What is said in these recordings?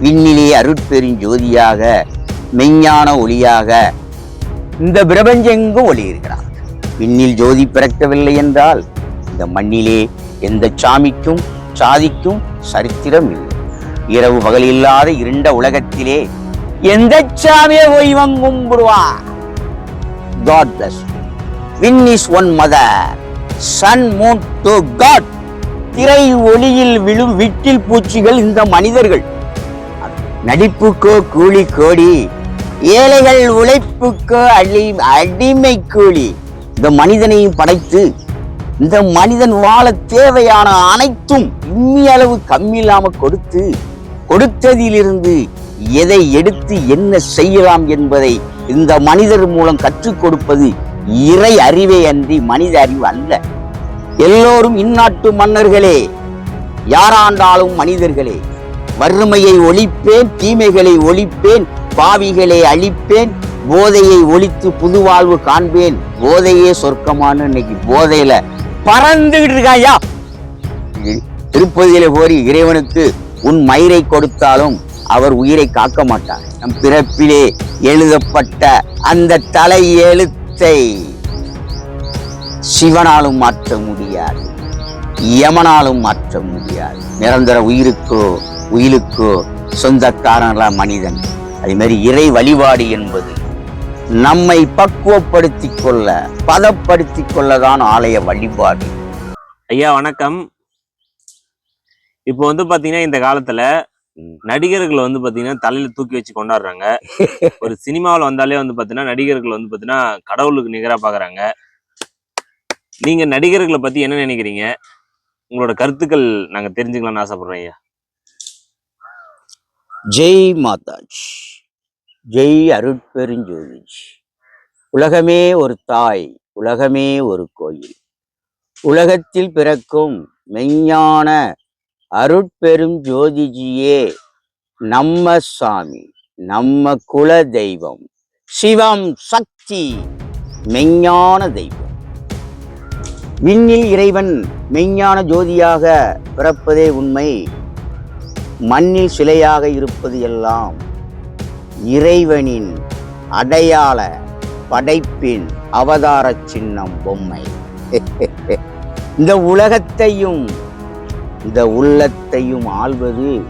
விண்ணிலே அருட்பெறும் ஜோதியாக மெஞ்ஞான ஒளியாக இந்த பிரபஞ்செங்கும் ஒளி இருக்கிறார் விண்ணில் ஜோதி பிறக்கவில்லை என்றால் இந்த மண்ணிலே எந்த சாமிக்கும் சாதிக்கும் சரித்திரம் இல்லை. இரவு பகல் இல்லாத இருண்ட உலகத்திலே எந்த சாமியை போய் இவன் கும்பிடுவான் God bless win is one mother sun moon to God திரை ஒளியில் விழும் விட்டில் பூச்சிகள் இந்த மனிதர்கள். நடிப்புக்கோ கூலி கோடி ஏழைகள் உழைப்புக்கோ அடி அடிமை கூலி. இந்த மனிதனையும் படைத்து இந்த மனிதன் வாழ தேவையான அனைத்தும் இம்மி அளவு கம்மியில்லாம கொடுத்து கொடுத்ததிலிருந்து எதை எடுத்து என்ன செய்யலாம் என்பதை இந்த மனிதர் மூலம் கற்றுக் கொடுப்பது இறை அறிவே அன்றி மனித அறிவு அல்ல. எல்லோரும் இந்நாட்டு மன்னர்களே யாராண்டாலும் மனிதர்களே வறுமையை ஒழிப்பேன் தீமைகளை ஒழிப்பேன் பாவிகளை அழிப்பேன் போதையை ஒழித்து புது வாழ்வு காண்பேன். போதையே சொர்க்கமான இன்னைக்கு போதையில. பறந்துகிட்டு இருக்காயா திருப்பதியில போரி இறைவனுக்கு உன் மயிரை கொடுத்தாலும் அவர் உயிரை காக்க மாட்டார். நம் பிறப்பிலே எழுதப்பட்ட அந்த தலை எழுத்தை சிவனாலும் மாற்ற முடியாது. யமனாலும் மாற்ற முடியாது. நிரந்தர உயிருக்கோ உயிலுக்கோ சொந்தக்காரன மனிதன். அதே மாதிரி இறை வழிபாடு என்பது நம்மை பக்குவப்படுத்திக் கொள்ள பதப்படுத்திக் கொள்ளதான் ஆலய வழிபாடு. ஐயா வணக்கம். இப்போ வந்து பாத்தீங்கன்னா இந்த காலத்துல. நடிகர்கள் வந்து பாத்தீங்கன்னா தலையில தூக்கி வச்சு கொண்டாடுறாங்க. ஒரு சினிமாவில் வந்தாலே வந்து பாத்தீங்கன்னா நடிகர்கள் வந்து பாத்தீங்கன்னா கடவுளுக்கு நிகரா பாக்குறாங்க. நீங்க நடிகர்களை பத்தி என்ன நினைக்கிறீங்க? உங்களோட கருத்துக்கள் நாங்க தெரிஞ்சுக்கலாம்னு ஆசைப்படுறோம் ஐயா. ஜெய் மாதாஜ் ஜெய் அருட்பெருஞ்சோதி உலகமே ஒரு தாய் உலகமே ஒரு கோயில். உலகத்தில் பிறக்கும் மெஞ்ஞான அருட்பெரும் ஜோதிஜியே நம்ம சாமி நம்ம குல தெய்வம். சிவம் சக்தி மெஞ்ஞான தெய்வம். விண்ணில் இறைவன் மெஞ்ஞான ஜோதியாக பிறப்பதே உண்மை. மண்ணில் சிலையாக இருப்பது எல்லாம் இறைவனின் அடையாள படைப்பின் அவதார சின்னம் பொம்மை. இந்த உலகத்தையும் இந்த உள்ளத்தையும் ஆள்வது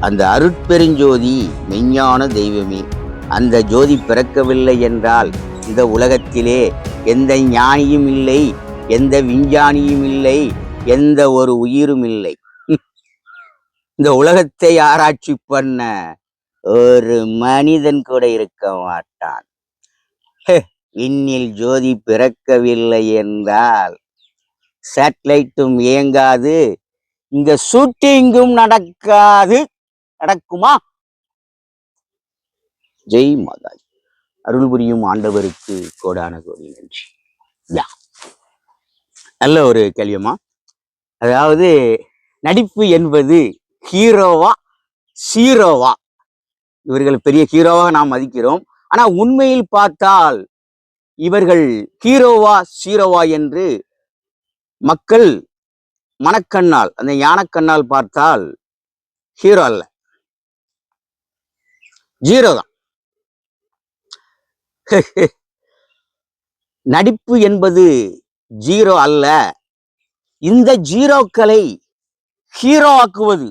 அந்த அருட்பெருஞ்சோதி மெஞ்ஞான தெய்வமே. அந்த ஜோதி பிறக்கவில்லை என்றால் இந்த உலகத்திலே எந்த ஞானியும் இல்லை எந்த விஞ்ஞானியும் இல்லை எந்த ஒரு உயிரும் இல்லை. இந்த உலகத்தை ஆராய்ச்சி பண்ண ஒரு மனிதன் கூட இருக்க மாட்டான். ஹே, விண்ணில் ஜோதி பிறக்கவில்லை என்றால் சேட்டலைட்டும் இயங்காது இங்க ஷூட்டிங்கும் நடக்காது. நடக்குமா? ஜெய் மாதா அருள் புரியும் ஆண்டவருக்கு கோடான கோடி நன்றி. யா. நல்ல ஒரு கேள்வியம்மா. அதாவது நடிப்பு என்பது ஹீரோவா சீரோவா. இவர்கள் பெரிய ஹீரோவாக நாம் மதிக்கிறோம். ஆனா உண்மையில் பார்த்தால் இவர்கள் ஹீரோவா சீரோவா என்று மக்கள் மனக்கண்ணால் அந்த ஞானக்கண்ணால் பார்த்தால் ஹீரோ அல்ல. ஜீரோ தான். நடிப்பு என்பது ஜீரோ அல்ல. இந்த ஜீரோக்களை ஹீரோ ஆக்குவது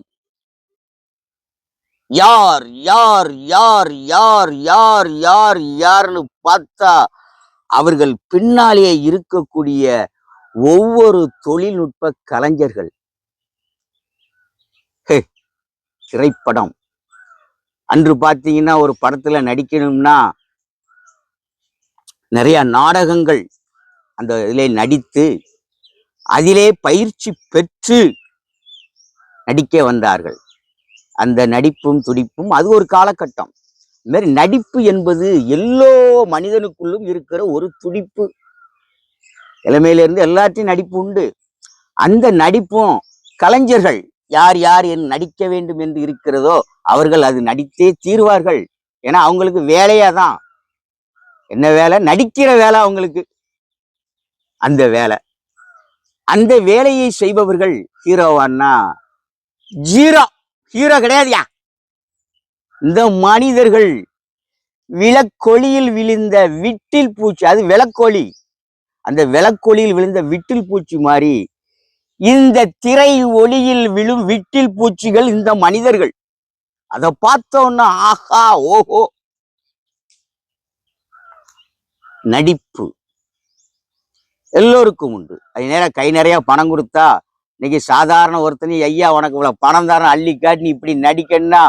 யார் யார் யார் யார் யார் யார் யார்னு பார்த்தா அவர்கள் பின்னாலேயே இருக்கக்கூடிய ஒவ்வொரு தொழில்நுட்ப கலைஞர்கள். திரைப்படம். அன்று பார்த்தீங்கன்னா ஒரு படத்துல நடிக்கணும்னா நிறைய நாடகங்கள் அந்த இதிலே நடித்து அதிலே பயிற்சி பெற்று நடிக்க வந்தார்கள். அந்த நடிப்பும் துடிப்பும் அது ஒரு காலகட்டம். இந்த மாதிரி நடிப்பு என்பது எல்லோ மனிதனுக்குள்ளும் இருக்கிற ஒரு துடிப்பு. இளமையிலிருந்து எல்லாத்தையும் நடிப்பு உண்டு. அந்த நடிப்பும் கலைஞர்கள் யார் யார் என் நடிக்க வேண்டும் என்று இருக்கிறதோ அவர்கள் அது நடித்தே தீர்வார்கள். ஏன்னா அவங்களுக்கு வேலையா தான். என்ன வேலை? நடிக்கிற வேலை அவங்களுக்கு. அந்த வேலை. அந்த வேலையை செய்பவர்கள் ஹீரோவான்னா ஜீரோ. ஹீரோ கிடையாதுயா? இந்த மனிதர்கள் விளக்கொலியில் விழுந்த விட்டில் பூச்சி அது விளக்கொலி அந்த விளக்கொலியில் விழுந்த விட்டில் பூச்சி மாதிரி இந்த திரை ஒளியில் விழும் விட்டில் பூச்சிகள் இந்த மனிதர்கள். அதை பார்த்தோன்னா ஆஹா ஓஹோ. நடிப்பு. எல்லோருக்கும் உண்டு. அது நேரம் கை நிறைய பணம் கொடுத்தா இன்னைக்கு சாதாரண ஒருத்தனையும் ஐயா உனக்கு இவ்வளவு பணம் தரேன் அள்ளி காட்டி நீ இப்படி நடிக்கணும்னா?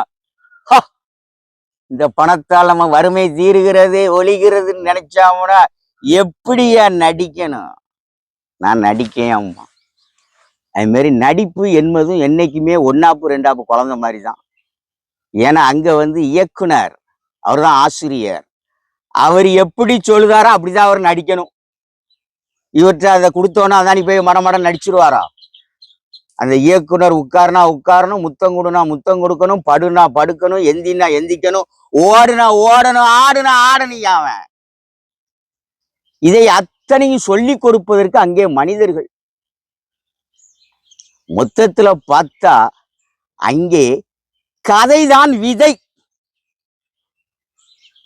இந்த பணத்தால் நம்ம வறுமை தீருகிறது ஒழிகிறதுன்னு நினைச்சாமுன்னா எப்படியா நடிக்கணும்? நான் நடிக்கேன் அம்மா. அது மாதிரி நடிப்பு என்பதும் என்னைக்குமே ஒன்னாப்பு ரெண்டாப்பு குழந்த மாதிரி தான் ஏன்னா அங்க வந்து இயக்குனர் அவர் தான் ஆசிரியர். அவர் எப்படி சொல்லுதாரோ அப்படிதான் அவர் நடிக்கணும். இவர்கிட்ட அதை கொடுத்தோன்னா அதானி போய் மடமடம் நடிச்சிருவாரா? அந்த இயக்குனர் உட்காருனா உட்காரணும் முத்தம் கொடுனா முத்தம் கொடுக்கணும் படுனா படுக்கணும் எந்தினா எந்திக்கணும் ஓடுனா ஓடணும் ஆடுனா ஆடணும் அவன். இதை அத்தனையும் சொல்லி கொடுப்பதற்கு அங்கே மனிதர்கள். மொத்தத்துல பார்த்தா அங்கே கதைதான் விதை.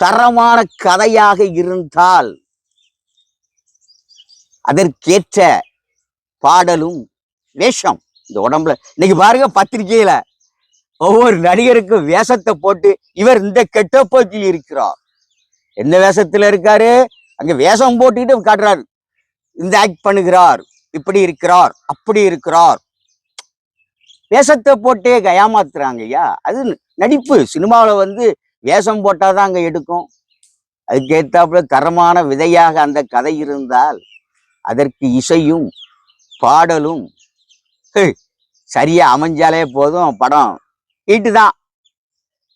தரமான கதையாக இருந்தால் அதற்கேற்ற பாடலும் வேஷம். இந்த உடம்புல. இன்னைக்கு பாருங்க பத்திரிக்கையில ஒவ்வொரு நடிகருக்கும் வேஷத்தை போட்டு இவர் இந்த கெட்ட போக்கில் இருக்கிறார். எந்த வேஷத்துல இருக்காரு? அங்க வேஷம் போட்டுக்கிட்டு காட்டுறாரு. இந்த ஆக்ட் பண்ணுகிறார். இப்படி இருக்கிறார் அப்படி இருக்கிறார். வேஷத்தை போட்டே கயாமாத்துறாங்க ஐயா. அது நடிப்பு. சினிமாவில் வந்து வேஷம் போட்டாதான் அங்க எடுக்கும். அதுக்கேற்றாப்புல தரமான விதையாக அந்த கதை இருந்தால் அதற்கு இசையும் பாடலும் சரியா அமைஞ்சாலே போதும் படம். ஹீட்டு தான்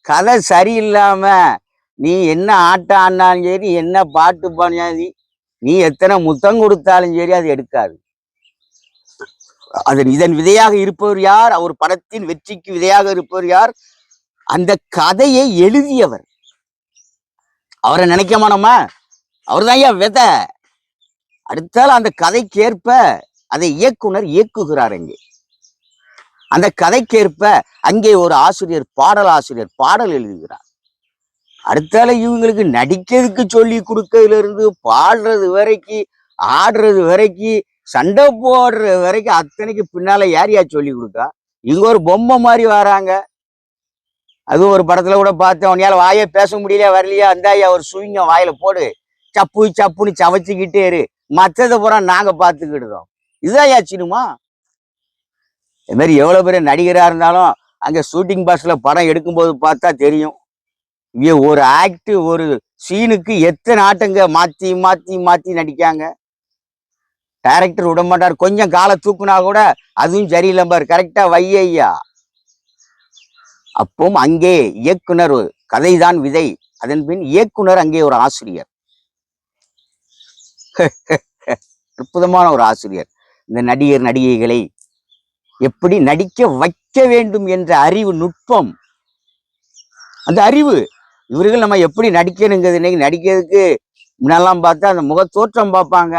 கதை சரியில்லாம நீ என்ன ஆட்டம் ஆடினாலும் சரி என்ன பாட்டு பாடினாலும் சரி, நீ எத்தனை முத்தம் கொடுத்தாலும் சரி அது எடுக்காது. அதன் இதன் விதையாக இருப்பவர் யார்? அவர் படத்தின் வெற்றிக்கு விதையாக இருப்பவர் யார்? அந்த கதையை எழுதியவர். அவரை நினைக்க நம்ம? அவர் தான் ஏன் விதை. அடுத்தால் அந்த கதைக்கேற்ப அதை இயக்குனர் இயக்குகிறார் இங்கே அந்த கதைக்கேற்ப அங்கே ஒரு ஆசிரியர் பாடல் ஆசிரியர் பாடல் எழுதுகிறார். அடுத்தால இவங்களுக்கு நடிக்கிறதுக்கு சொல்லி கொடுக்கறதுல இருந்து பாடுறது வரைக்கும் ஆடுறது வரைக்கும் சண்டை போடுற வரைக்கும் அத்தனைக்கு பின்னால யார் யார் சொல்லி கொடுக்கா இவங்க ஒரு பொம்மை மாதிரி வராங்க. அதுவும் ஒரு படத்துல கூட பார்த்தேன் உன்னால வாயே பேச முடியலையா வரலையா? அந்த ஐயா ஒரு சுவிங்க வாயில போடு. சப்பு சப்புன்னு சவச்சிக்கிட்டே இரு. மற்றதை பூரா நாங்க பார்த்துக்கிடுறோம். இதுதான் ஏன் சினிமா. இது மாதிரி பெரிய நடிகராக இருந்தாலும் அங்கே ஷூட்டிங் பாஸில் படம் எடுக்கும்போது பார்த்தா தெரியும். ஒரு ஆக்ட் ஒரு சீனுக்கு எத்தனை ஆட்டங்க மாற்றி மாற்றி மாற்றி நடிக்காங்க. டைரக்டர் விட மாட்டார். கொஞ்சம் காலை தூக்குனா கூட அதுவும் சரியில்லை பாரு. கரெக்டா வையா அப்போ அங்கே இயக்குனர் கதைதான் விதை. அதன் பின் இயக்குனர் அங்கே ஒரு ஆசிரியர். அற்புதமான ஒரு ஆசிரியர். இந்த நடிகர் நடிகைகளை எப்படி நடிக்க வைக்க வேண்டும் என்ற அறிவு நுட்பம். அந்த அறிவு இவர்கள் நம்ம எப்படி நடிக்கணுங்கிறது இன்னைக்கு நடிக்கிறதுக்கு முன்னெல்லாம் பார்த்தா அந்த முக தோற்றம் பார்ப்பாங்க.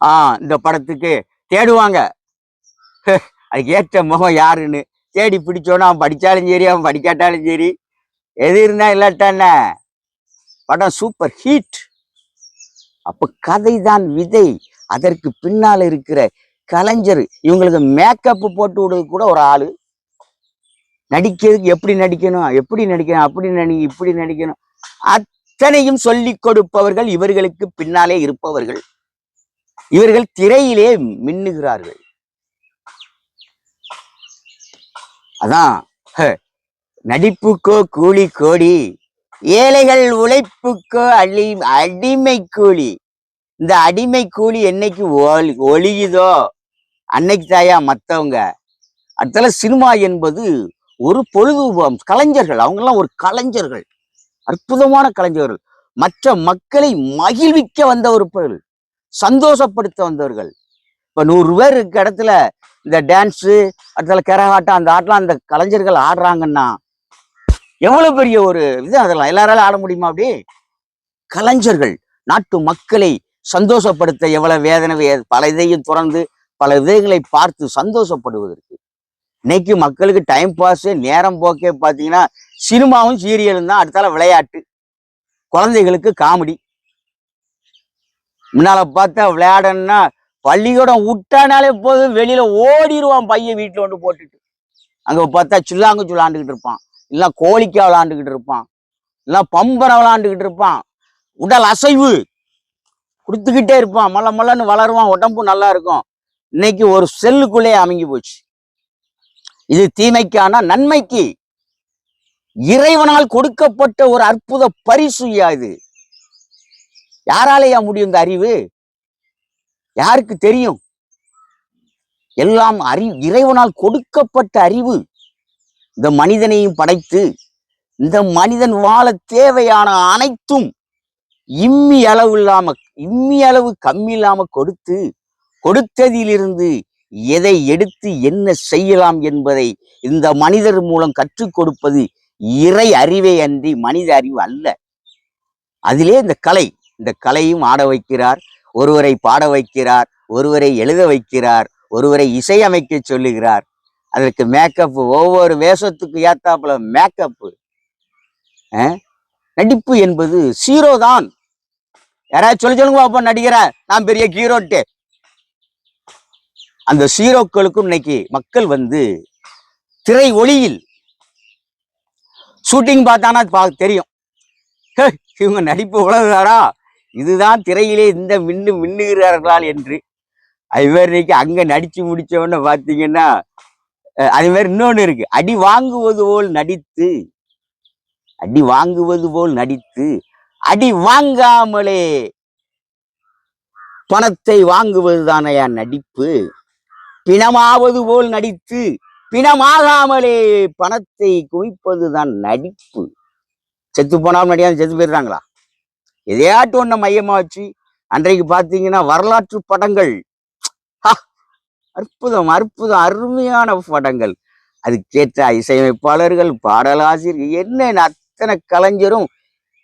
ஆ இந்த படத்துக்கு தேடுவாங்க. அதுக்கு ஏற்ற முகம் யாருன்னு? தேடி பிடிச்சோன்னா அவன் படித்தாலும் சரி அவன் படிக்காட்டாலும் சரி. எது இருந்தா இல்லாட்டான? படம் சூப்பர் ஹீட். அப்போ கதை தான் விதை. அதற்கு பின்னால் இருக்கிற கலைஞர் இவங்களுக்கு மேக்கப் போட்டு விடுறது கூட ஒரு ஆளு. நடிக்கிறதுக்கு எப்படி நடிக்கணும் எப்படி நடிக்கணும் அப்படி நடி இப்படி நடிக்கணும். அத்தனையும் சொல்லிக் கொடுப்பவர்கள் இவர்களுக்கு பின்னாலே இருப்பவர்கள். இவர்கள் திரையிலே மின்னுகிறார்கள். அதான் நடிப்புக்கோ கூலி கோடி ஏழைகள் உழைப்புக்கோ அடி அடிமை கூலி. இந்த அடிமை கூலி என்னைக்கு ஒளி ஒளியுதோ அன்னைக்கு தாயா மற்றவங்க அடுத்தால சினிமா என்பது ஒரு பொழுதுபோம் கலைஞர்கள் அவங்கெல்லாம் ஒரு கலைஞர்கள். அற்புதமான கலைஞர்கள். மற்ற மக்களை மகிழ்விக்க வந்தவர்கள் சந்தோஷப்படுத்த வந்தவர்கள். இப்போ நூறு பேர் இருக்க இடத்துல இந்த டான்ஸு அடுத்தால கரகாட்டம் அந்த ஆட்டெலாம் அந்த கலைஞர்கள் ஆடுறாங்கன்னா எவ்வளோ பெரிய ஒரு இது அதெல்லாம்? எல்லாராலும் ஆட முடியுமா அப்படி? கலைஞர்கள் நாட்டு மக்களை சந்தோஷப்படுத்த எவ்வளோ வேதனை வே- பல இதையும் துறந்து பல விதங்களை பார்த்து சந்தோஷப்படுவதற்கு. இன்னைக்கு மக்களுக்கு டைம் பாஸ் நேரம் போக்கே பார்த்தீங்கன்னா சினிமாவும் சீரியலும் தான் அடுத்தால விளையாட்டு. குழந்தைகளுக்கு காமெடி. முன்னால பார்த்தா விளையாடணும்னா பள்ளிக்கூடம் விட்டானாலே போதும் வெளியில ஓடிடுவான் பையன் வீட்டுல வந்து போட்டுட்டு. அங்க பார்த்தா சில்லாங்குச்சி விளாண்டுக்கிட்டு இருப்பான். இல்லை கோழிக்கா விளாண்டுக்கிட்டு இருப்பான். இல்லை பம்பரை விளாண்டுக்கிட்டு இருப்பான். உடல் அசைவு. கொடுத்துக்கிட்டே இருப்பான். மல்ல மல்லன்னு வளருவான். உடம்பு நல்லா இருக்கும். இன்னைக்கு ஒரு செல்லுக்குள்ளே அமைங்கி போச்சு. இது தீமைக்கான? நன்மைக்கு. இறைவனால் கொடுக்கப்பட்ட ஒரு அற்புத பரிசுயா இது? யாராலேயா முடியும் இந்த அறிவு? யாருக்கு தெரியும்? எல்லாம் அறிவு இறைவனால் கொடுக்கப்பட்ட அறிவு. இந்த மனிதனையும் படைத்து இந்த மனிதன் வாழ தேவையான அனைத்தும் இம்மி அளவு இல்லாம இம்மி அளவு கம்மி இல்லாம கொடுத்து கொடுத்ததிலிருந்து எதை எடுத்து என்ன செய்யலாம் என்பதை இந்த மனிதர் மூலம் கற்றுக் கொடுப்பது இறை அறிவே அன்றி மனித அறிவு அல்ல. அதிலே இந்த கலை இந்த கலையும் ஆட வைக்கிறார் ஒருவரை பாட வைக்கிறார் ஒருவரை எழுத வைக்கிறார் ஒருவரை இசையமைக்க சொல்லுகிறார். அதற்கு மேக்கப் ஒவ்வொரு வேஷத்துக்கு ஏத்தாப்புல மேக்கப் நடிப்பு என்பது சீரோ தான் யாராவது சொல்லி சொல்லுங்க பாப்போம் நடிகரா? நான் பெரிய ஹீரோட்டு அந்த சீரோக்களுக்கும் இன்னைக்கு மக்கள் வந்து திரை ஒளியில் ஷூட்டிங் பார்த்தானா பா தெரியும். ஹே, இவங்க நடிப்பு உலகாரா இதுதான் திரையிலே இந்த மின்னு மின்னுகிறார்களால் என்று. அது மாதிரி இன்னைக்கு அங்க நடிச்சு முடிச்ச பார்த்தீங்கன்னா பாத்தீங்கன்னா அது மாதிரி இன்னொன்னு இருக்கு. அடி வாங்குவது போல் நடித்து அடி வாங்குவது போல் நடித்து அடி வாங்காமலே பணத்தை வாங்குவது தானையா நடிப்பு? பிணமாவது போல் நடித்து பிணமாகாமலே பணத்தை குவிப்பதுதான் நடிப்பு. செத்து போனாலும் நடிகாமல் செத்து போயிடுறாங்களா? எதையாட்டும் ஒன்றை மையமாக வச்சு அன்றைக்கு பார்த்தீங்கன்னா வரலாற்று படங்கள். அற்புதம் அற்புதம் அருமையான படங்கள். அதுக்கேற்ற இசையமைப்பாளர்கள் பாடலாசிரியர் என்ன அத்தனை கலைஞரும்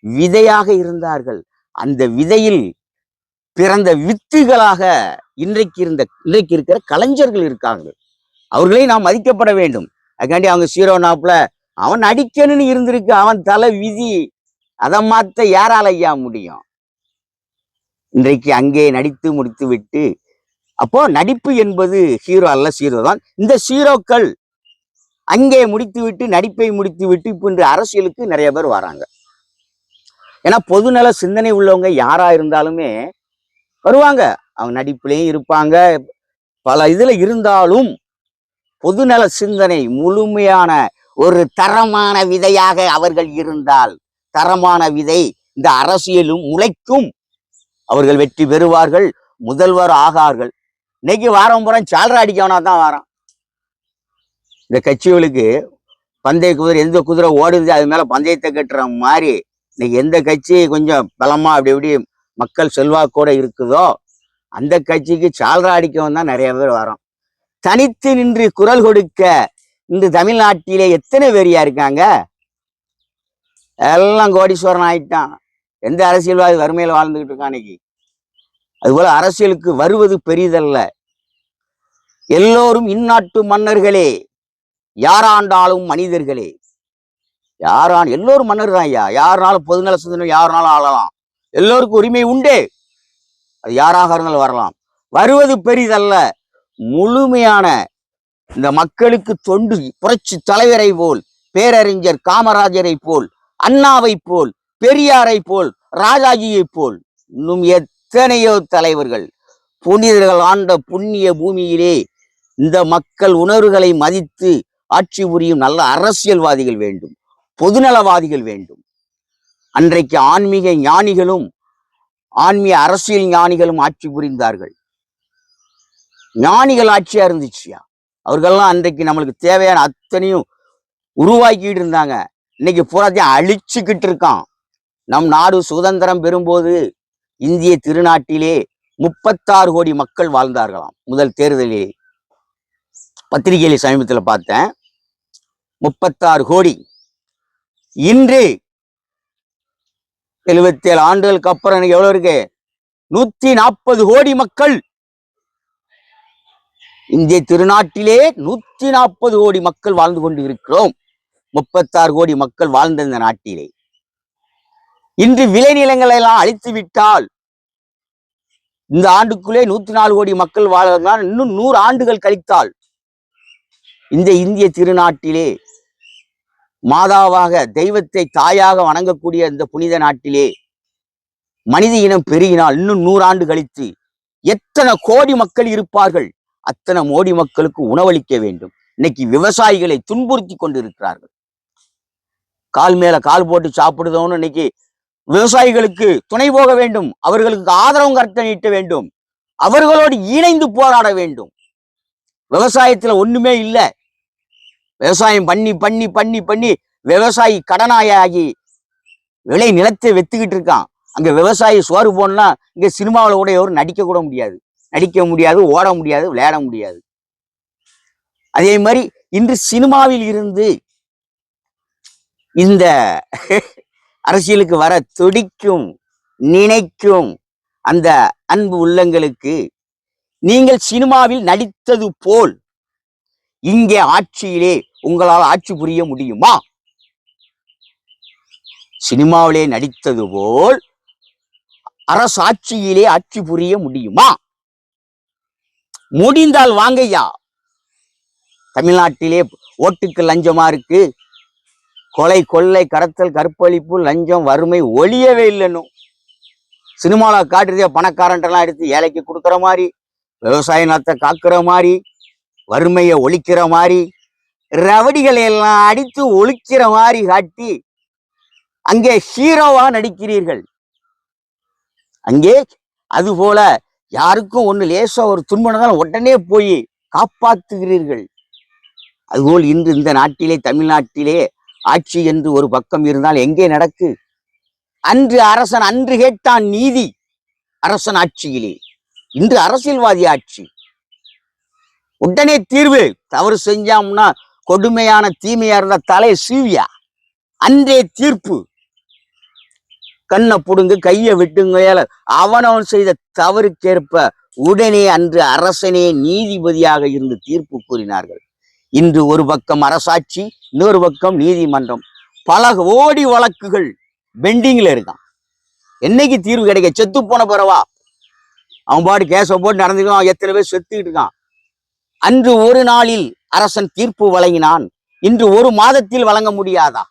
விதையாக இருந்தார்கள்? அந்த விதையில் பிறந்த வித்துகளாக இன்றைக்கு இருந்த இன்றைக்கு இருக்கிற கலைஞர்கள் இருக்காங்க. அவர்களே நாம் மதிக்கப்பட வேண்டும். அதுக்காண்டி அவங்க சீரோ நாப்புல அவன் அடிக்கணும்னு இருந்திருக்கு அவன் தலை விதி அதை மாத்த யாரால ஐயா முடியும்? இன்றைக்கு அங்கே நடித்து முடித்து விட்டு அப்போ நடிப்பு என்பது ஹீரோ அல்ல ஹீரோ தான். இந்த ஹீரோக்கள் அங்கே முடித்து விட்டு நடிப்பை முடித்து விட்டு இப்போ இன்று அரசியலுக்கு நிறைய பேர் வராங்க. ஏன்னா பொதுநல சிந்தனை உள்ளவங்க யாரா இருந்தாலுமே வருவாங்க. அவங்க நடிப்புலையும் இருப்பாங்க. பல இதுல இருந்தாலும் பொதுநல சிந்தனை முழுமையான ஒரு தரமான விதையாக அவர்கள் இருந்தால் தரமான விதை இந்த அரசியலும் முளைக்கும். அவர்கள் வெற்றி பெறுவார்கள் முதல்வர் ஆகார்கள். இன்னைக்கு வாரம் புறம் சால்ரா அடிக்கவனா தான் வாரம் இந்த கட்சிகளுக்கு பந்தய குதிரை எந்த குதிரை ஓடுது அது மேல பந்தயத்தை கட்டுற மாதிரி இன்னைக்கு எந்த கட்சி கொஞ்சம் பலமா அப்படி இப்படி மக்கள் செல்வாக்கோட இருக்குதோ அந்த கட்சிக்கு சால்ரா அடிக்கவும் தான் நிறைய பேர் வரோம். தனித்து நின்று குரல் கொடுக்க இந்த தமிழ்நாட்டிலே எத்தனை பேரியா இருக்காங்க? எல்லாம் கோடீஸ்வரன் ஆயிட்டான். எந்த அரசியல்வாதி வறுமையில வாழ்ந்துகிட்டு இருக்கான் இன்னைக்கு? அதுபோல அரசியலுக்கு வருவது பெரிதல்ல. எல்லோரும் இந்நாட்டு மன்னர்களே யாராண்டாலும் மனிதர்களே. யாரான் எல்லோரும் மன்னர் தான் ஐயா. யாருனாலும் பொதுநல சுதந்திரம் யாருனாலும் ஆளலாம். எல்லோருக்கும் உரிமை உண்டே. அது யாராக இருந்தாலும் வரலாம். வருவது பெரிதல்ல. முழுமையான இந்த மக்களுக்கு தொண்டு புரட்சி தலைவரை போல் பேரறிஞர் காமராஜரை போல் அண்ணாவை போல் பெரியாரை போல் ராஜாஜியை போல் இன்னும் எத்தனையோ தலைவர்கள் புனிதர்கள் ஆண்ட புண்ணிய பூமியிலே இந்த மக்கள் உணர்வுகளை மதித்து ஆட்சி புரியும் நல்ல அரசியல்வாதிகள் வேண்டும் பொதுநலவாதிகள் வேண்டும். அன்றைக்கு ஆன்மீக ஞானிகளும் ஆன்மீக அரசியல் ஞானிகளும் ஆட்சி புரிந்தார்கள். ஞானிகள் ஆட்சியா இருந்துச்சுயா? அவர்கள்லாம் அன்றைக்கு நம்மளுக்கு தேவையான அத்தனையும் உருவாக்கிட்டு இருந்தாங்க. இன்னைக்கு பூராத்தையும் அழிச்சுக்கிட்டு இருக்கான். நம் நாடு சுதந்திரம் பெறும்போது இந்திய திருநாட்டிலே முப்பத்தாறு கோடி மக்கள் வாழ்ந்தார்களாம். முதல் தேர்தலிலே பத்திரிகையில சமீபத்தில் பார்த்தேன். முப்பத்தாறு கோடி. இன்று எழுபத்தேழு ஆண்டுகளுக்கு அப்புறம் எனக்கு எவ்வளவு இருக்கு? நூத்தி நாற்பது கோடி மக்கள். இந்திய திருநாட்டிலே நூத்தி நாற்பது கோடி மக்கள் வாழ்ந்து கொண்டு இருக்கிறோம் முப்பத்தாறு கோடி மக்கள் வாழ்ந்த இந்த நாட்டிலே. இன்று விளைநிலங்களை எல்லாம் அழித்து விட்டால் இந்த ஆண்டுக்குள்ளே நூத்தி நாலு கோடி மக்கள் வாழ்ந்தால் இன்னும் நூறு ஆண்டுகள் கழித்தால் இந்த இந்திய திருநாட்டிலே மாதாவாக தெய்வத்தை தாயாக வணங்கக்கூடிய இந்த புனித நாட்டிலே மனித இனம் பெருகினால் இன்னும் நூறாண்டு கழித்து எத்தனை கோடி மக்கள் இருப்பார்கள்? அத்தனை மோடி மக்களுக்கு உணவளிக்க வேண்டும். இன்னைக்கு விவசாயிகளை துன்புறுத்தி கொண்டிருக்கிறார்கள். கால் மேல கால் போட்டு சாப்பிடுதோன்னு இன்னைக்கு விவசாயிகளுக்கு துணை போக வேண்டும். அவர்களுக்கு ஆதரவு கருத்தை நீட்ட வேண்டும். அவர்களோடு இணைந்து போராட வேண்டும். விவசாயத்துல ஒண்ணுமே இல்லை. விவசாயம் பண்ணி பண்ணி பண்ணி பண்ணி விவசாயி கடனாயாகி விளை நிலத்தை வெத்துக்கிட்டு இருக்கான். அங்க விவசாயி சோறு போனா இங்க சினிமாவில் கூட எவரும் நடிக்க கூட முடியாது. நடிக்க முடியாது ஓட முடியாது விளையாட முடியாது. அதே மாதிரி இன்று சினிமாவில் இருந்து இந்த அரசியலுக்கு வர துடிக்கும் நினைக்கும் அந்த அன்பு உள்ளங்களுக்கு நீங்கள் சினிமாவில் நடித்தது போல் இங்கே ஆட்சியிலே உங்களால் ஆட்சி புரிய முடியுமா? சினிமாவிலே நடித்தது போல் அரசாட்சியிலே ஆட்சி புரிய முடியுமா? முடிந்தால் வாங்கய்யா. தமிழ்நாட்டிலே ஓட்டுக்கு லஞ்சமா இருக்கு. கொலை கொள்ளை கடத்தல் கற்பழிப்பு லஞ்சம் வறுமை ஒழியவே இல்லைன்னு. சினிமாவில் காட்டுறதே பணக்காரன்ட்டெல்லாம் எடுத்து ஏழைக்கு கொடுக்குற மாதிரி விவசாய நிலத்தை காக்குற மாதிரி வறுமையை ஒழிக்கிற மாதிரி ரவடிகளை எல்லாம் அடித்து ஒழிக்கிற மாதிரி காட்டி அங்கே ஹீரோவா நடிக்கிறீர்கள். அங்கே அது போல யாருக்கும் ஒண்ணு லேசா ஒரு துன்பம் உடனே போய் காப்பாத்துகிறீர்கள். அதுபோல் இன்று இந்த நாட்டிலே தமிழ்நாட்டிலே ஆட்சி என்று ஒரு பக்கம் இருந்தால் எங்கே நடக்கு? அன்று அரசன் அன்று கேட்டான் நீதி அரசன் ஆட்சியிலே. இன்று அரசியல்வாதி ஆட்சி. உடனே தீர்வு தவறு செஞ்சோம்னா கொடுமையான தீமையா இருந்த தலை சீவியா? அன்றே தீர்ப்பு. கண்ணை புடுங்கு கையை விட்டுங்க அவனவன் செய்த தவறுக்கேற்ப உடனே அன்று அரசனே நீதிபதியாக இருந்து தீர்ப்பு கூறினார்கள். இன்று ஒரு பக்கம் அரசாட்சி இன்னொரு பக்கம் நீதிமன்றம். பல கோடி வழக்குகள் பெண்டிங்ல இருக்கான். என்னைக்கு தீர்வு கிடைக்க? செத்து போன பிறவா? அவன் பாட்டு கேஸை போட்டு நடந்துக்கான் எத்தனை பேர் செத்துக்கிட்டு இருக்கான்? அன்று ஒரு நாளில் அரசன் தீர்ப்பு வழங்கினான். இன்று ஒரு மாதத்தில் வழங்க முடியாதா?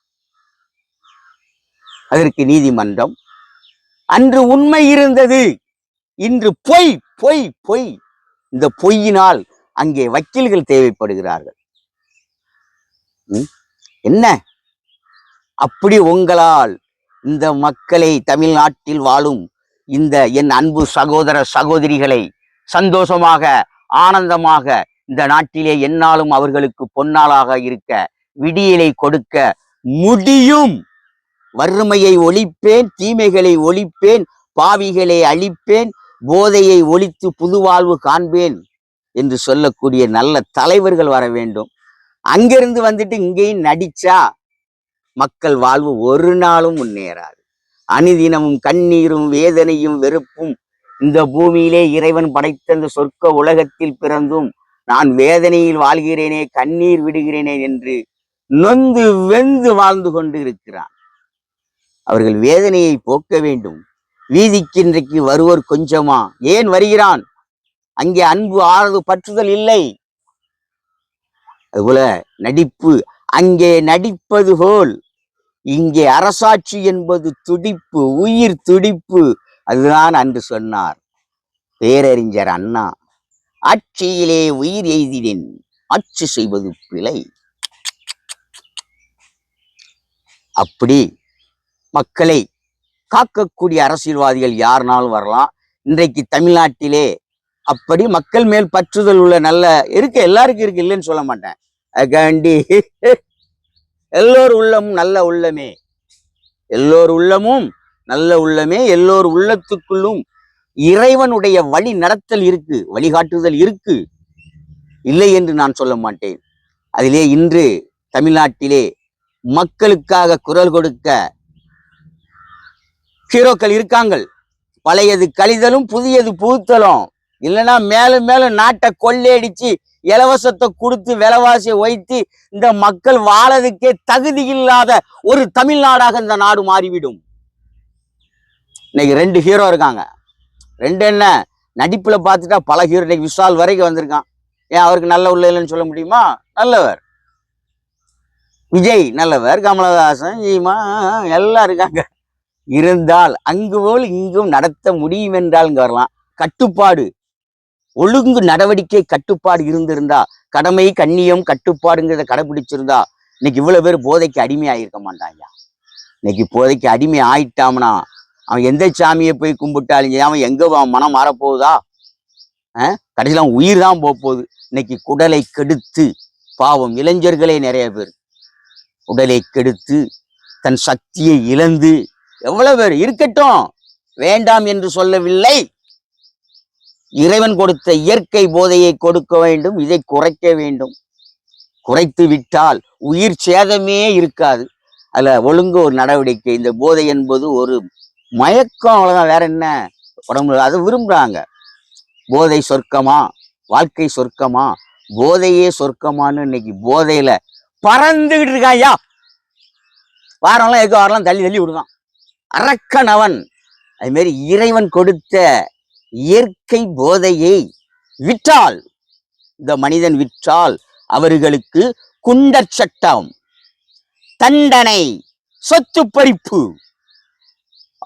அதற்கு நீதிமன்றம் அன்று உண்மை இருந்தது. இன்று பொய் பொய் பொய். இந்த பொய்யினால் அங்கே வக்கீல்கள் தேவைப்படுகிறார்கள். என்ன? அப்படி உங்களால் இந்த மக்களை தமிழ்நாட்டில் வாழும் இந்த என் அன்பு சகோதர சகோதரிகளை சந்தோஷமாக ஆனந்தமாக இந்த நாட்டிலே என்னாலும் அவர்களுக்கு பொன்னாளாக இருக்க விடியலை கொடுக்க முடியும். வறுமையை ஒழிப்பேன் தீமைகளை ஒழிப்பேன் பாவிகளை அழிப்பேன் போதையை ஒழித்து புதுவாழ்வு காண்பேன் என்று சொல்லக்கூடிய நல்ல தலைவர்கள் வர வேண்டும். அங்கிருந்து வந்துட்டு இங்கேயும் நடிச்சா மக்கள் வாழ்வு ஒரு நாளும் முன்னேறாது. அனுதினமும் கண்ணீரும் வேதனையும் வெறுப்பும் இந்த பூமியிலே இறைவன் படைத்த இந்த சொர்க்க உலகத்தில் பிறந்தும் நான் வேதனையில் வாழ்கிறேனே கண்ணீர் விடுகிறேனே என்று நொந்து வெந்து வாழ்ந்து கொண்டு இருக்கிறான் அவர்கள் வேதனையை போக்க வேண்டும். வீதிக்கு இன்றைக்கு வருவோர் கொஞ்சமா? ஏன் வருகிறான்? அங்கே அன்பு ஆறது பற்றுதல் இல்லை. அதுபோல நடிப்பு அங்கே நடிப்பது போல். இங்கே அரசாட்சி என்பது துடிப்பு உயிர் துடிப்பு. அதுதான் அன்று சொன்னார். பேரறிஞர் அண்ணா. ஆட்சியிலே உயிர் எய்தினேன். ஆட்சி செய்வது பிழை. அப்படி மக்களை காக்கக்கூடிய அரசியல்வாதிகள் யாருனாலும் வரலாம். இன்றைக்கு தமிழ்நாட்டிலே அப்படி மக்கள் மேல் பற்றுதல் உள்ள நல்ல இருக்கு எல்லாருக்கும் இருக்கு இல்லைன்னு சொல்ல மாட்டேன். அதுக்காண்டி எல்லோர் உள்ளமும் நல்ல உள்ளமே. எல்லோர் உள்ளமும் நல்ல உள்ளமே. எல்லோர் உள்ளத்துக்குள்ளும் இறைவனுடைய வழி நடத்தல் இருக்கு வழிகாட்டுதல் இருக்கு. இல்லை என்று நான் சொல்ல மாட்டேன். அதிலே இன்று தமிழ்நாட்டிலே மக்களுக்காக குரல் கொடுக்க ஹீரோக்கள் இருக்காங்கள். பழையது கழிதலும் புதியது புகுத்தலும். இல்லைன்னா மேலும் மேலும் நாட்டை கொள்ளையடிச்சு இலவசத்தை கொடுத்து விலவாசியை வைத்து இந்த மக்கள் வாழதுக்கே தகுதி இல்லாத ஒரு தமிழ்நாடாக இந்த நாடு மாறிவிடும். இன்னைக்கு ரெண்டு ஹீரோ இருக்காங்க. ரெண்டு என்ன? நடிப்புல பார்த்துட்டா பல ஹீரோ இன்னைக்கு விஷால் வரைக்கும் வந்திருக்கான். ஏன் அவருக்கு நல்ல உள்ள இல்லைன்னு சொல்ல முடியுமா? நல்லவர். விஜய் நல்லவர் கமலஹாசன் ஜீமா எல்லாம் இருக்காங்க. இருந்தால் அங்கு போல் இங்கும் நடத்த முடியும் என்றால் இங்கே வரலாம். கட்டுப்பாடு. ஒழுங்கு நடவடிக்கை கட்டுப்பாடு இருந்திருந்தா கடமை கண்ணியம் கட்டுப்பாடுங்கிறத கடைபிடிச்சிருந்தா இன்னைக்கு இவ்வளோ பேர் போதைக்கு அடிமை ஆகியிருக்க மாட்டாங்க. இன்னைக்கு போதைக்கு அடிமை ஆயிட்டாம்னா அவன் எந்த சாமியை போய் கும்பிட்டாலும் அவன் எங்க அவன் மனம் மாறப்போகுதா? கடைசியில் அவன் உயிர் தான் போக போகுது இன்னைக்கு குடலை கெடுத்து பாவம் இளைஞர்களே நிறைய பேர். உடலை கெடுத்து தன் சக்தியை இழந்து எவ்வளவு பேர் இருக்கட்டும். வேண்டாம் என்று சொல்லவில்லை. இறைவன் கொடுத்த இயற்கை போதையை கொடுக்க வேண்டும் இதை குறைக்க வேண்டும். குறைத்து விட்டால் உயிர் சேதமே இருக்காது. அதுல ஒழுங்கு ஒரு நடவடிக்கை. இந்த போதை என்பது ஒரு மயக்கம் அவ்வளோதான் வேற என்ன? உடம்புல அதை விரும்புகிறாங்க போதை சொர்க்கமா? வாழ்க்கை சொர்க்கமா? போதையே சொர்க்கமான்னு இன்னைக்கு போதையில் பறந்துகிட்டு இருக்கான் ஐயா. வாரம்லாம் எங்க வாரம்லாம் தள்ளி தள்ளி விடுவான் அரக்கன் அவன் இறைவன் கொடுத்த இயற்கை போதையை விற்றால் இந்த மனிதன் விற்றால் அவர்களுக்கு குண்டர் சட்டம் தண்டனை சொத்து பறிப்பு.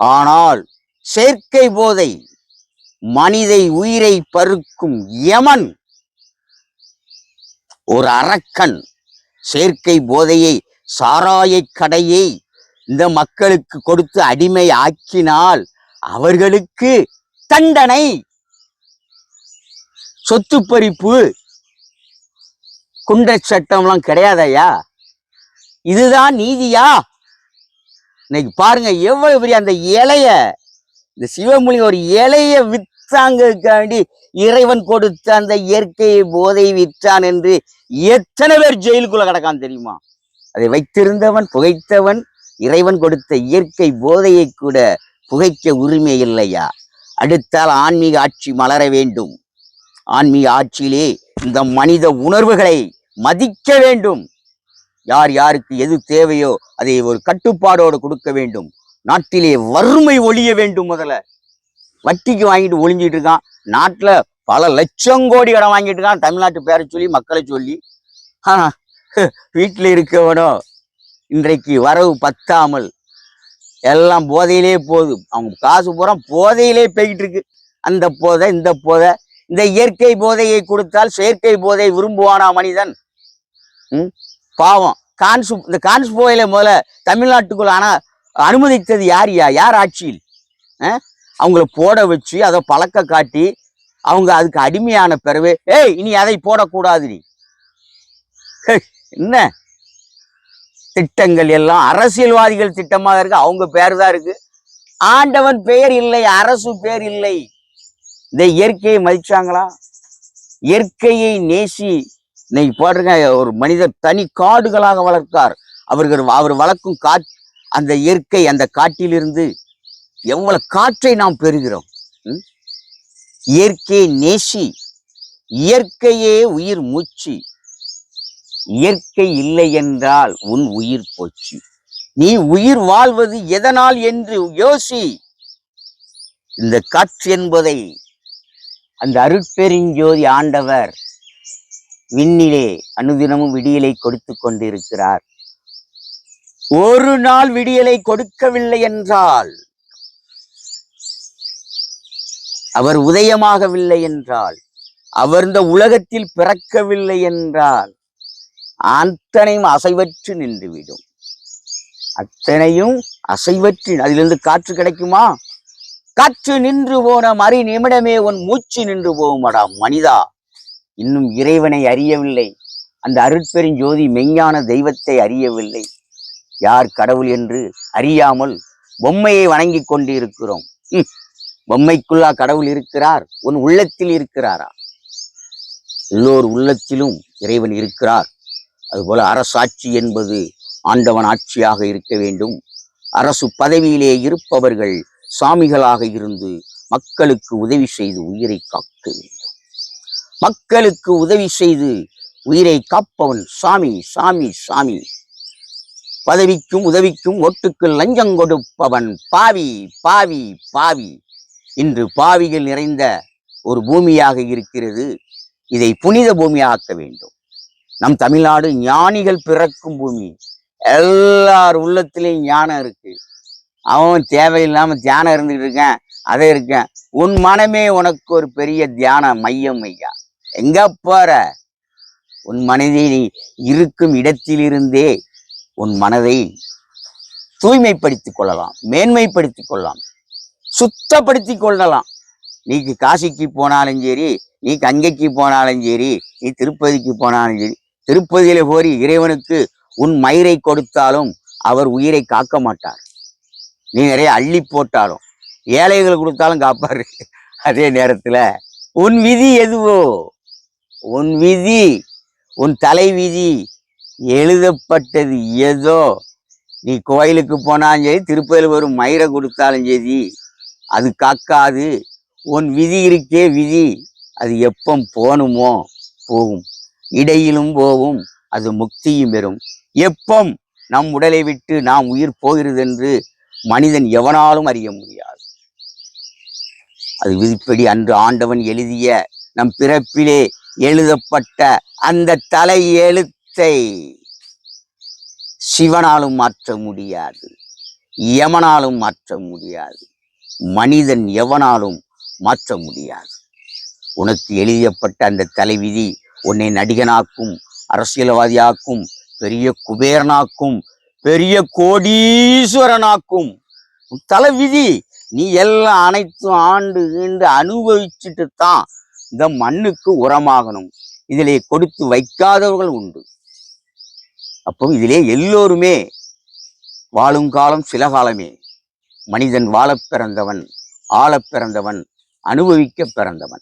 ஆனால் செயற்கை போதை மனிதை உயிரை பருக்கும் யமன் ஒரு அரக்கன் செயற்கை போதையை சாராய கடையை இந்த மக்களுக்கு கொடுத்து அடிமை ஆக்கினால் அவர்களுக்கு தண்டனை. சொத்து பறிப்பு குண்ட சட்டம்லாம் கிடையாதய்யா? இதுதான் நீதியா? இன்னைக்கு பாருங்க எவ்வளவு பெரிய அந்த இலைய இந்த சிவமொழி ஒரு இலைய வித்தாங்கக்காண்டி இறைவன் கொடுத்த அந்த இயற்கை போதை விற்றான் என்று எத்தனை பேர் ஜெயிலுக்குள்ள கிடக்கான் தெரியுமா? அதை வைத்திருந்தவன் புகைத்தவன் இறைவன் கொடுத்த இயற்கை போதையை கூட புகைக்க உரிமை இல்லையா? அடுத்தால் ஆன்மீக ஆட்சி மலர வேண்டும். ஆன்மீக ஆட்சியிலே இந்த மனித உணர்வுகளை மதிக்க வேண்டும். யார் யாருக்கு எது தேவையோ அதை ஒரு கட்டுப்பாடோடு கொடுக்க வேண்டும். நாட்டிலே வறுமை ஒழிய வேண்டும் முதல்ல. வட்டிக்கு வாங்கிட்டு ஒளிஞ்சிட்டு இருக்கான். நாட்டில் பல லட்சம் கோடி கடன் வாங்கிட்டு இருக்கான். தமிழ்நாட்டு பேரை சொல்லி மக்களை சொல்லி. ஆனா வீட்டில் இருக்கவனோ இன்றைக்கு வரவு பத்தாமல் எல்லாம் போதையிலே போகுது. அவங்க காசு பூரா போதையிலே போய்கிட்டு இருக்கு. அந்த போதை இந்த போதை இந்த இயற்கை போதையை கொடுத்தால் செயற்கை போதை விரும்புவானா மனிதன்? ம்? பாவம். கான்சு இந்த கான்ஸ் போயில முதல்ல தமிழ்நாட்டுக்குள்ள ஆனால் அனுமதித்தது யார் யா யார் ஆட்சியில்? அவங்கள போட வச்சு அதை பழக்க காட்டி அவங்க அதுக்கு அடிமையான பிறகு ஏய் இனி அதை போடக்கூடாது நீ என்ன? திட்டங்கள் எல்லாம் அரசியல்வாதிகள் திட்டமாக இருக்கு அவங்க பேர் தான் இருக்கு. ஆண்டவன் பெயர் இல்லை அரசு பேர் இல்லை. இந்த இயற்கையை மதிச்சாங்களா? இயற்கையை நேசி இன்னைக்கு போடுறங்க ஒரு மனிதர் தனி காடுகளாக வளர்த்தார் அவர்கள் அவர் வளர்க்கும் காட் அந்த இயற்கை அந்த காட்டிலிருந்து எவ்வளவு காற்றை நாம் பெறுகிறோம்? ம்? இயற்கையை நேசி இயற்கையே உயிர் மூச்சு. இயற்கை இல்லை என்றால் உன் உயிர் போச்சு. நீ உயிர் வாழ்வது எதனால் என்று யோசி. இந்த காற்று என்பதை அந்த அருட்பெருஞ்சோதி ஆண்டவர் விண்ணிலே அனுதினமும் விடியலை கொடுத்து கொண்டிருக்கிறார். ஒரு நாள் விடியலை கொடுக்கவில்லை என்றால் அவர் உதயமாகவில்லை என்றால் அவர் இந்த உலகத்தில் பிறக்கவில்லை என்றால் அத்தனையும் அசைவற்று நின்றுவிடும். அத்தனையும் அசைவற்று அதிலிருந்து காற்று கிடைக்குமா? காற்று நின்று போன மறு நிமிடமே உன் மூச்சு நின்று போகுமடா மனிதா. இன்னும் இறைவனை அறியவில்லை. அந்த அருட்பெருஞ்சோதி மெய்ஞான தெய்வத்தை அறியவில்லை. யார் கடவுள் என்று அறியாமல் பொம்மையை வணங்கிக் கொண்டு இருக்கிறோம் பொம்மைக்குள்ளா கடவுள் இருக்கிறார். உன் உள்ளத்தில் இருக்கிறாரா? எல்லோர் உள்ளத்திலும் இறைவன் இருக்கிறார். அதுபோல அரசாட்சி என்பது ஆண்டவன் ஆட்சியாக இருக்க வேண்டும். அரசு பதவியிலே இருப்பவர்கள் சாமிகளாக இருந்து மக்களுக்கு உதவி செய்து உயிரை காக்க வேண்டும். மக்களுக்கு உதவி செய்து உயிரை காப்பவன் சாமி சாமி சாமி. பதவிக்கும் உதவிக்கும் ஓட்டுக்கு லஞ்சம் கொடுப்பவன் பாவி பாவி பாவி. இன்று பாவிகள் நிறைந்த ஒரு பூமியாக இருக்கிறது. இதை புனித பூமியாக்க வேண்டும். நம் தமிழ்நாடு ஞானிகள் பிறக்கும் பூமி. எல்லார் உள்ளத்திலையும் ஞானம் இருக்கு. அவன் தேவையில்லாம தியானம் இருந்துட்டு இருக்கேன் அதை இருக்கேன். உன் மனமே உனக்கு ஒரு பெரிய தியான மையம் ஐயா. எங்க போற? உன் மனதை நீ இருக்கும் இடத்திலிருந்தே உன் மனதை தூய்மைப்படுத்திக் கொள்ளலாம் மேன்மைப்படுத்திக் கொள்ளலாம் சுத்தப்படுத்தி கொள்ளலாம். நீ காசிக்கு போனாலும் சரி நீ கங்கைக்கு போனாலும் சரி நீ திருப்பதிக்கு போனாலும் சரி திருப்பதியில போய் இறைவனுக்கு உன் மயிரை கொடுத்தாலும் அவர் உயிரை காக்க மாட்டார். நீ நிறைய அள்ளி போட்டாலும் ஏழைகள் கொடுத்தாலும் காப்பாரு அதே நேரத்துல உன் விதி எதுவோ? உன் விதி உன் தலை விதி எழுதப்பட்டது ஏதோ நீ கோயிலுக்கு போனாலும் சரி திருப்பதியில் ஒரு மயிரை கொடுத்தாலும் சரி அது காக்காது. உன் விதி இருக்கே விதி அது எப்போ போகணுமோ போகும். இடையிலும் போகும் அது முக்தியும் பெறும். எப்பம் நம் உடலை விட்டு நாம் உயிர் போகிறது என்று மனிதன் எவனாலும் அறிய முடியாது. அது விதிப்படி அன்று ஆண்டவன் எழுதிய நம் பிறப்பிலே எழுதப்பட்ட அந்த தலை எழுத்தை சிவனாலும் மாற்ற முடியாது யமனாலும் மாற்ற முடியாது மனிதன் எவனாலும் மாற்ற முடியாது. உனக்கு எழுதப்பட்ட அந்த தலைவிதி உன்னை நடிகனாக்கும் அரசியல்வாதியாக்கும் பெரிய குபேரனாக்கும் பெரிய கோடீஸ்வரனாக்கும். தலைவிதி நீ எல்லாம் அனைத்தும் ஆண்டு ஈண்டு அனுபவிச்சுட்டு தான் இந்த மண்ணுக்கு உரமாகணும். இதிலே கொடுத்து வைக்காதவர்கள் உண்டு. அப்போ இதிலே எல்லோருமே வாழும் காலம் சில காலமே. மனிதன் வாழப் பிறந்தவன் ஆளப் பிறந்தவன் அனுபவிக்க பிறந்தவன்.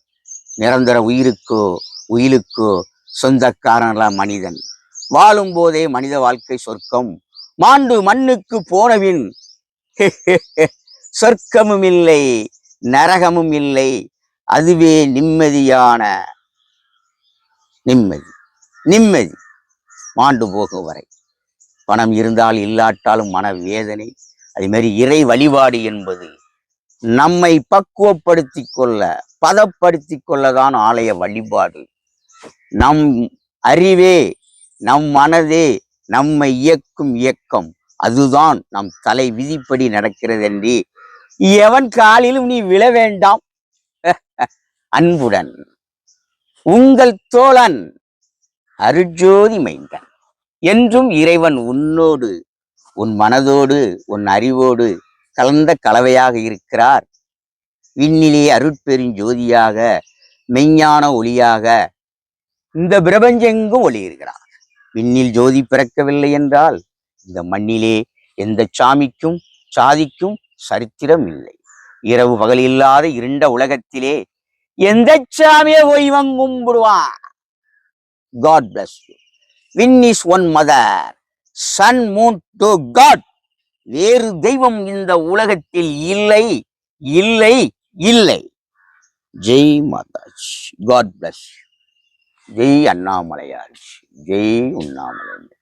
நிரந்தர உயிருக்கோ உயிலுக்கோ சொந்தக்காரனல மனிதன். வாழும் போதே மனித வாழ்க்கை சொர்க்கம். மாண்டு மண்ணுக்கு போனவின் சொர்க்கமும் இல்லை நரகமும் இல்லை அதுவே நிம்மதியான நிம்மதி. நிம்மதி. மாண்டு போகும் வரை. பணம் இருந்தால் இல்லாட்டாலும் மன வேதனை. அதே மாதிரி இறை வழிபாடு என்பது நம்மை பக்குவப்படுத்தி கொள்ள பதப்படுத்தி கொள்ளதான் ஆலய வழிபாடு. நம் அறிவே நம் மனதே நம்மை இயக்கும் இயக்கம். அதுதான் நம் தலை விதிப்படி நடக்கிறது என்று எவன் காலிலும் நீ விழ வேண்டாம். அன்புடன். உங்கள் தோழன் அருஜோதி மைந்தன். என்றும் இறைவன் உன்னோடு உன் மனதோடு உன் அறிவோடு கலந்த கலவையாக இருக்கிறார். விண்ணிலே அருட்பெருஞ்சோதியாக மெய்ஞான ஒளியாக இந்த பிரபஞ்செங்கும் ஒளி இருக்கிறார் விண்ணில் ஜோதி பிறக்கவில்லை என்றால் இந்த மண்ணிலே எந்த சாமிக்கும் சாதிக்கும் சரித்திரம் இல்லை. இரவு பகல் இல்லாத இருண்ட உலகத்திலே எந்த சாமியை போய் இவன் கும்பிடுவான் God bless you win is one mother sun moon to God வேறு தெய்வம் இந்த உலகத்தில் இல்லை இல்லை இல்லை. ஜெய் மாதாஜ். காட் பிளஸ் ஜெய் அண்ணாமலையார். ஜெய் உண்ணாமலை